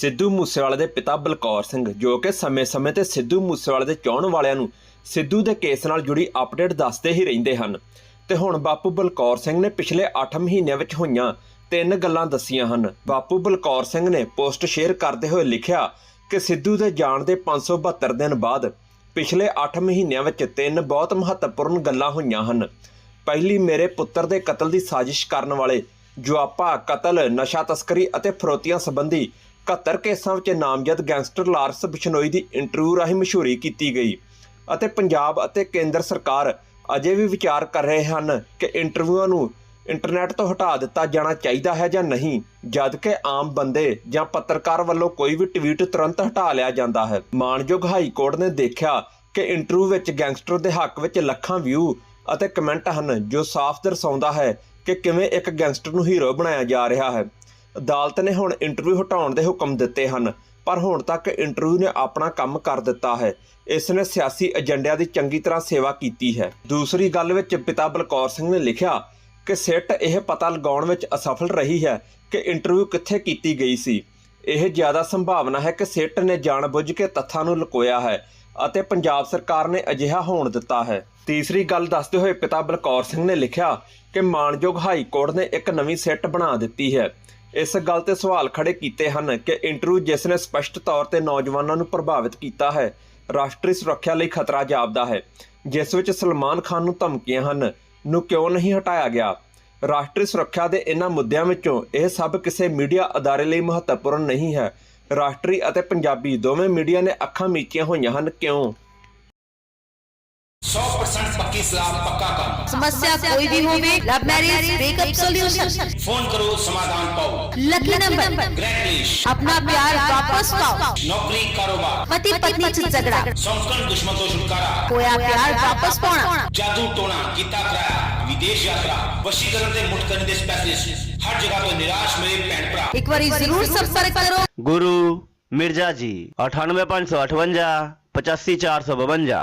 ਸਿੱਧੂ ਮੂਸੇਵਾਲੇ ਦੇ ਪਿਤਾ ਬਲਕੌਰ ਸਿੰਘ, ਜੋ ਕਿ ਸਮੇਂ-ਸਮੇਂ ਤੇ ਸਿੱਧੂ ਮੂਸੇਵਾਲੇ ਦੇ ਚਾਹਣ ਵਾਲਿਆਂ ਨੂੰ ਸਿੱਧੂ ਦੇ ਕੇਸ ਨਾਲ ਜੁੜੀ ਅਪਡੇਟ ਦੱਸਦੇ ਹੀ ਰਹਿੰਦੇ ਹਨ। ਤੇ ਹੁਣ ਬਾਪੂ ਬਲਕੌਰ ਸਿੰਘ ਨੇ ਪਿਛਲੇ 8 ਮਹੀਨਿਆਂ ਵਿੱਚ ਹੋਈਆਂ ਤਿੰਨ ਗੱਲਾਂ ਦੱਸੀਆਂ ਹਨ। ਬਾਪੂ ਬਲਕੌਰ ਸਿੰਘ ਨੇ ਪੋਸਟ ਸ਼ੇਅਰ ਕਰਦੇ ਹੋਏ ਲਿਖਿਆ ਕਿ ਸਿੱਧੂ ਦੇ ਜਾਣ ਦੇ 572 ਦਿਨ ਬਾਅਦ ਪਿਛਲੇ 8 ਮਹੀਨਿਆਂ ਵਿੱਚ ਤਿੰਨ ਬਹੁਤ ਮਹੱਤਵਪੂਰਨ ਗੱਲਾਂ ਹੋਈਆਂ ਹਨ। ਪਹਿਲੀ, ਮੇਰੇ ਪੁੱਤਰ ਦੇ ਕਤਲ ਦੀ ਸਾਜ਼ਿਸ਼ ਕਰਨ ਵਾਲੇ ਜੁਆਪਾ, ਕਤਲ, ਨਸ਼ਾ ਤਸਕਰੀ ਅਤੇ ਫਰੋਤੀਆਂ ਸੰਬੰਧੀ 71 ਕੇਸਾਂ ਵਿੱਚ ਨਾਮਜ਼ਦ ਗੈਂਗਸਟਰ ਲਾਰਸ ਬਿਸ਼ਨੋਈ ਦੀ ਇੰਟਰਵਿਊ ਰਾਹੀਂ ਮਸ਼ਹੂਰੀ ਕੀਤੀ ਗਈ ਅਤੇ ਪੰਜਾਬ ਅਤੇ ਕੇਂਦਰ ਸਰਕਾਰ ਅਜੇ ਵੀ ਵਿਚਾਰ ਕਰ ਰਹੇ ਹਨ ਕਿ ਇੰਟਰਵਿਊਆਂ ਨੂੰ ਇੰਟਰਨੈਟ ਤੋਂ ਹਟਾ ਦਿੱਤਾ ਜਾਣਾ ਚਾਹੀਦਾ ਹੈ ਜਾਂ ਨਹੀਂ ਜਦਕਿ ਆਮ ਬੰਦੇ ਜਾਂ ਪੱਤਰਕਾਰ ਵੱਲੋਂ ਕੋਈ ਵੀ ਟਵੀਟ ਤੁਰੰਤ ਹਟਾ ਲਿਆ ਜਾਂਦਾ ਹੈ। ਮਾਨਯੋਗ ਹਾਈ ਕੋਰਟ ਨੇ ਦੇਖਿਆ ਕਿ ਇੰਟਰਵਿਊ ਵਿੱਚ ਗੈਂਗਸਟਰ ਦੇ ਹੱਕ ਵਿੱਚ ਲੱਖਾਂ ਵਿਊ ਅਤੇ ਕਮੈਂਟ ਹਨ ਜੋ ਸਾਫ਼ ਦਰਸਾਉਂਦਾ ਹੈ ਕਿ ਕਿਵੇਂ ਇੱਕ ਗੈਂਗਸਟਰ ਨੂੰ ਹੀਰੋ ਬਣਾਇਆ ਜਾ ਰਿਹਾ ਹੈ। ਅਦਾਲਤ ਨੇ ਹੁਣ ਇੰਟਰਵਿਊ ਹਟਾਉਣ ਦੇ ਹੁਕਮ ਦਿੱਤੇ ਹਨ, ਪਰ ਹੁਣ ਤੱਕ ਇੰਟਰਵਿਊ ਨੇ ਆਪਣਾ ਕੰਮ ਕਰ ਦਿੱਤਾ ਹੈ। ਇਸ ਨੇ ਸਿਆਸੀ ਏਜੰਡਿਆਂ ਦੀ ਚੰਗੀ ਤਰ੍ਹਾਂ ਸੇਵਾ ਕੀਤੀ ਹੈ। ਦੂਸਰੀ ਗੱਲ ਵਿੱਚ ਪਿਤਾ ਬਲਕੌਰ ਸਿੰਘ ਨੇ ਲਿਖਿਆ ਕਿ ਸਿੱਟ ਇਹ ਪਤਾ ਲਗਾਉਣ ਵਿੱਚ ਅਸਫਲ ਰਹੀ ਹੈ ਕਿ ਇੰਟਰਵਿਊ ਕਿੱਥੇ ਕੀਤੀ ਗਈ ਸੀ। ਇਹ ਜ਼ਿਆਦਾ ਸੰਭਾਵਨਾ ਹੈ ਕਿ ਸਿੱਟ ਨੇ ਜਾਣਬੁੱਝ ਕੇ ਤੱਥਾਂ ਨੂੰ ਲੁਕੋਇਆ ਹੈ ਅਤੇ ਪੰਜਾਬ ਸਰਕਾਰ ਨੇ ਅਜਿਹਾ ਹੋਣ ਦਿੱਤਾ ਹੈ। ਤੀਸਰੀ ਗੱਲ ਦੱਸਦੇ ਹੋਏ ਪਿਤਾ ਬਲਕੌਰ ਸਿੰਘ ਨੇ ਲਿਖਿਆ ਕਿ ਮਾਨਯੋਗ ਹਾਈ ਕੋਰਟ ਨੇ ਇੱਕ ਨਵੀਂ ਸਿੱਟ ਬਣਾ ਦਿੱਤੀ ਹੈ। ਇਸ ਗੱਲ ਤੇ ਸਵਾਲ ਖੜੇ ਕੀਤੇ ਹਨ ਕਿ ਇੰਟਰਵਿਊ ਜਿਸ ਨੇ ਸਪਸ਼ਟ ਤੌਰ ਤੇ ਨੌਜਵਾਨਾਂ ਨੂੰ ਪ੍ਰਭਾਵਿਤ ਕੀਤਾ ਹੈ, ਰਾਸ਼ਟਰੀ ਸੁਰੱਖਿਆ ਲਈ ਖਤਰਾ ਜਾਪਦਾ ਹੈ, ਜਿਸ ਵਿੱਚ ਸਲਮਾਨ ਖਾਨ ਨੂੰ ਧਮਕੀਆਂ ਹਨ, ਨੂੰ ਕਿਉਂ ਨਹੀਂ ਹਟਾਇਆ ਗਿਆ? ਰਾਸ਼ਟਰੀ ਸੁਰੱਖਿਆ ਦੇ ਇਹਨਾਂ ਮੁੱਦਿਆਂ ਵਿੱਚੋਂ ਇਹ ਸਭ ਕਿਸੇ ਮੀਡੀਆ ਅਦਾਰੇ ਲਈ ਮਹੱਤਵਪੂਰਨ ਨਹੀਂ ਹੈ। ਰਾਸ਼ਟਰੀ ਅਤੇ ਪੰਜਾਬੀ ਦੋਵੇਂ ਮੀਡੀਆ ਨੇ ਅੱਖਾਂ ਮੀਚੀਆਂ ਹੋਈਆਂ ਹਨ, ਕਿਉਂ? परसेंट पक्की सलाह पक्का काम। समस्या कोई भी होवे love marriage breakup solution phone करो समाधान पाओ। लकी नंबर ग्रैंड अपना प्यार वापस पाओ। नौकरी कारोबार। पति पत्नी से झगड़ा। संस्करण दुश्मन को छुटकारा। खोया प्यार वापस पाना। जादू टोना गीता कराया। विदेश यात्रा। वशीकरण से मुठ करने स्पेशलिस्ट हर जगह तो निराश मेरे पैंट भरा एक बार ज़रूर संपर्क करो। गुरु मिर्ज़ा जी अठानवे पाँच सौ अठवंजा पचासी चार सौ बवंजा।